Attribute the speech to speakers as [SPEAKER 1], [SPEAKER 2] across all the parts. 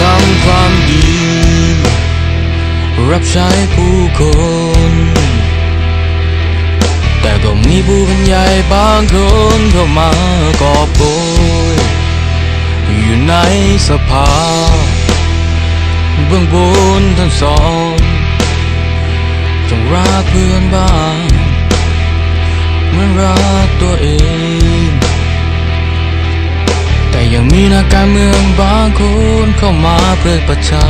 [SPEAKER 1] ทำความดี รับใช้ผู้คน แต่ก็มีผู้เป็นใหญ่บางคนเข้ามากอบโกยอยู่ในสภาเบื้องบนท่านสอนจงรักเพื่อนบ้านเหมือนรักตัวเอง ยังมีนักการเมืองบางคนเข้ามาเพื่อประชา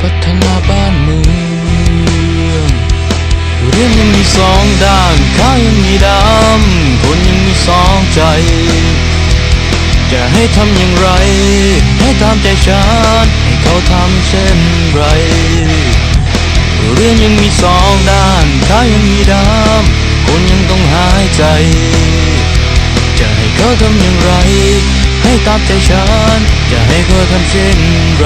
[SPEAKER 1] พัฒนาบ้านเมืองเรื่องยังมีสองด้านข้ายังมีดำคนยังมีสองใจ จะให้ทำอย่างไร ให้ตามใจฉันให้เขาทำเช่นไร เรื่องยังมีสองด้านข้ายังมีดำคนยังต้องหายใจ เขาทำอย่างไร ให้ตามใจฉัน จะให้เขาทำเช่นไร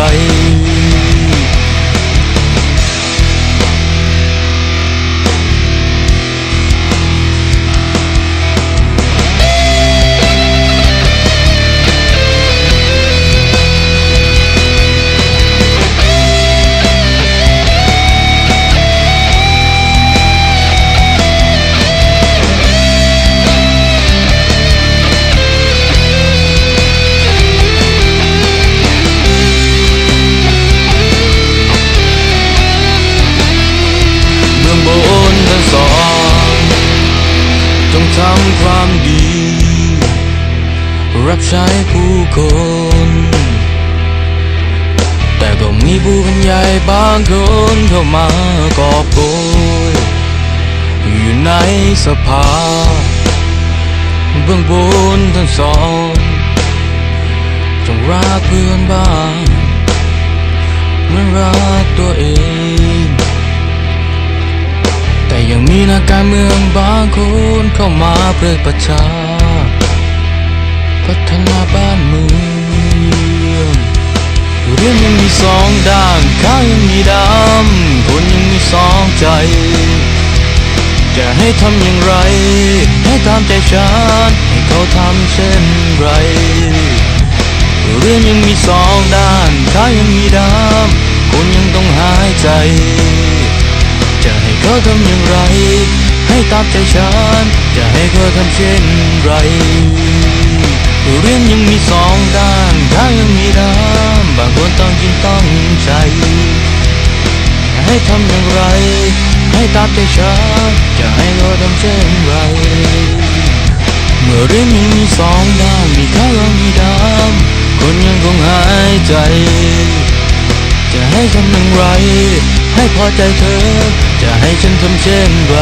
[SPEAKER 1] รับใช้ผู้คน แต่ก็มีผู้เป็นใหญ่บางคนเข้ามากอบโกยอยู่ในสภาเบื้องบนทั้งสองจงรักเพื่อนบ้านเหมือนรักตัวเอง แต่ยังมีนักการเมืองบางคนเข้ามาเพื่อประชา เรื่องยังมีสองด้านข้างยังมีดำคนยังมีสองใจ จะให้ทำอย่างไร ให้ตามใจฉันให้เขาทำเช่นไร เรื่องยังมีสองด้านข้างยังมีดำคนยังต้องหายใจ จะให้เขาทำอย่างไร ให้ตามใจฉัน จะให้เขาทำเช่นไร เรื่องยังมีสองด้านข้างยังมีดำ บางคนต้องกินต้องใจ ให้ทำอย่างไร ให้ตาใจฉันจะให้เขาทำเช่นไร เมื่อเรื่องยังมีสองด้านมีข้างยังมีดำคนยังคงหายใจ จะให้ทำอย่างไร ให้พอใจเธอ จะให้ฉันทำเช่นไร